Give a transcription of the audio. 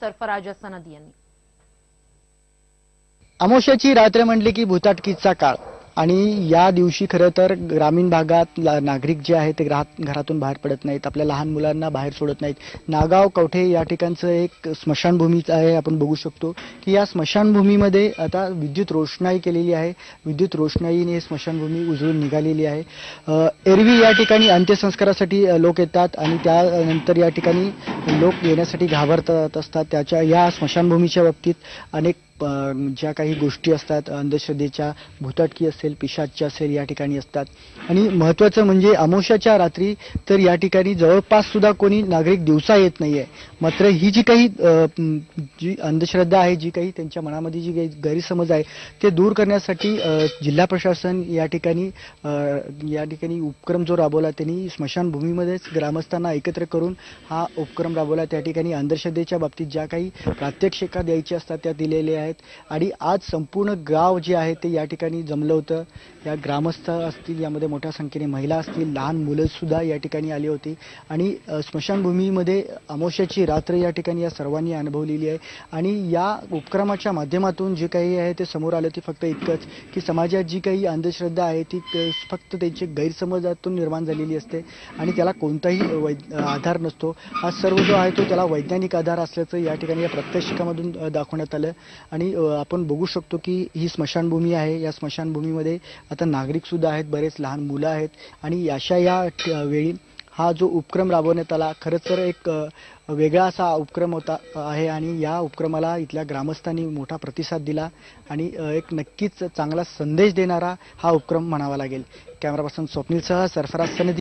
सरफराज सनदी यांनी. अमावस्याची रात्र म्हणली की भूताटकीचा काळ. आणि या दिवशी खरं तर ग्रामीण भागात नागरिक जे आहेत ते घरात घरातून बाहेर पडत नाहीत. आपल्या लहान मुलांना बाहेर सोडत नाहीत. नागाव कवठे या ठिकाणचं एक स्मशानभूमी आहे आपण बघू शकतो की या स्मशानभूमीमध्ये आता विद्युत रोषणाई केलेली आहे. विद्युत रोषणाईने स्मशानभूमी उजळून निघालेली आहे. एरवी या ठिकाणी अंत्यसंस्कारासाठी लोक येतात आणि त्यानंतर या ठिकाणी लोक येण्यासाठी घाबरतात असतात. त्याच्या या स्मशानभूमीच्या बाबतीत अनेक ज्या काही गोष्टी असतात अंधश्रद्धेच्या भूताटकी असेल पिशाची असेल या ठिकाणी असतात. आणि महत्वाचं म्हणजे अमावस्याच्या रात्री तर या ठिकाणी जवळपास सुद्धा कोणी नागरिक दिवसा येत नाहीये. मात्र ही जी काही जी अंधश्रद्धा आहे जी काही त्यांच्या मनामध्ये जी काही गैरसमज आहे ते दूर करण्यासाठी जिल्हा प्रशासन या ठिकाणी या ठिकाणी उपक्रम जो राबवला त्यांनी स्मशानभूमीमध्येच ग्रामस्थांना एकत्र करून हा उपक्रम राबवला. त्या ठिकाणी अंधश्रद्धेच्या बाबतीत ज्या काही प्रात्यक्षिका द्यायची असतात त्या दिलेल्या आहेत. आणि आज संपूर्ण गाव जे आहे ते या ठिकाणी जमलं होतं. या ग्रामस्थ असतील यामध्ये मोठ्या संख्येने महिला असतील लहान मुलं सुद्धा या ठिकाणी आली होती. आणि स्मशानभूमीमध्ये अमावस्याची रात्र या ठिकाणी या सर्वांनी अनुभवलेली आहे. आणि या उपक्रमाच्या माध्यमातून जे काही आहे ते समोर आलं ते फक्त इतकंच की समाजात जी काही अंधश्रद्धा आहे ती फक्त त्यांची गैरसमजातून निर्माण झालेली असते. आणि त्याला कोणताही वैद आधार नसतो. हा सर्व जो आहे तो त्याला वैज्ञानिक आधार असल्याचं या ठिकाणी या प्रत्यक्षिकामधून दाखवण्यात आलं. आणि आणि आपण बघू शकतो की ही स्मशानभूमी आहे. या स्मशानभूमीमध्ये आता नागरिक सुद्धा आहेत बरेच लहान मुलं आहेत. आणि अशा या वेळी हा जो उपक्रम राबवण्यात आला खरंच तर एक वेगळा असा उपक्रम होता आहे. आणि या उपक्रमाला इथल्या ग्रामस्थांनी मोठा प्रतिसाद दिला आणि एक नक्कीच चांगला संदेश देणारा हा उपक्रम म्हणावा लागेल. कॅमेरापासून स्वप्नीलसह सरफराज सनदी.